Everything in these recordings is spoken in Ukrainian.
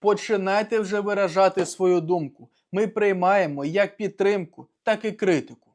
Починайте вже виражати свою думку. Ми приймаємо як підтримку, так і критику.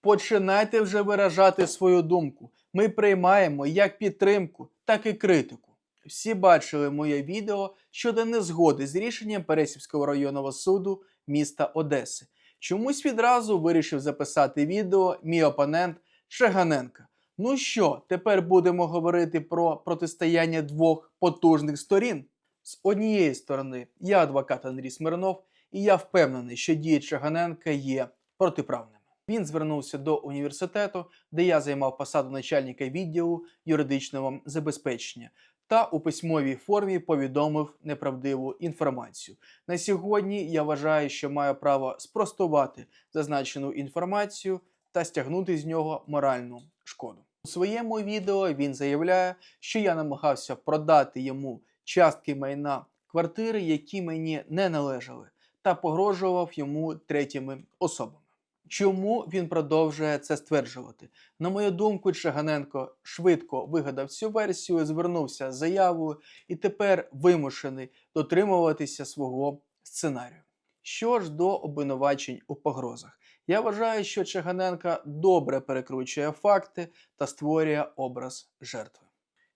Починайте вже виражати свою думку. Ми приймаємо як підтримку, так і критику. Всі бачили моє відео щодо незгоди з рішенням Пересівського районного суду міста Одеси. Чомусь відразу вирішив записати відео мій опонент Чаганенка. Ну що, тепер будемо говорити про протистояння двох потужних сторін. З однієї сторони, я адвокат Андрій Смирнов, і я впевнений, що дії Чаганенка є протиправними. Він звернувся до університету, де я займав посаду начальника відділу юридичного забезпечення, та у письмовій формі повідомив неправдиву інформацію. На сьогодні я вважаю, що маю право спростувати зазначену інформацію та стягнути з нього моральну шкоду. У своєму відео він заявляє, що я намагався продати йому частки майна квартири, які мені не належали, та погрожував йому третіми особами. Чому він продовжує це стверджувати? На мою думку, Чаганенко швидко вигадав цю версію, звернувся з заявою і тепер вимушений дотримуватися свого сценарію. Що ж до обвинувачень у погрозах, я вважаю, що Чаганенко добре перекручує факти та створює образ жертви.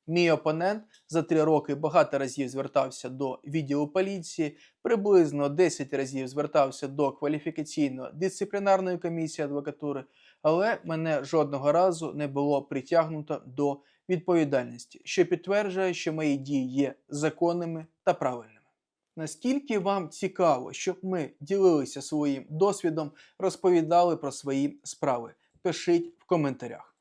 Мій опонент за три роки багато разів звертався до відділу поліції, приблизно 10 разів звертався до кваліфікаційно-дисциплінарної комісії адвокатури, але мене жодного разу не було притягнуто до відповідальності, що підтверджує, що мої дії є законними та правильними. Наскільки вам цікаво, щоб ми ділилися своїм досвідом, розповідали про свої справи? Пишіть в коментарях.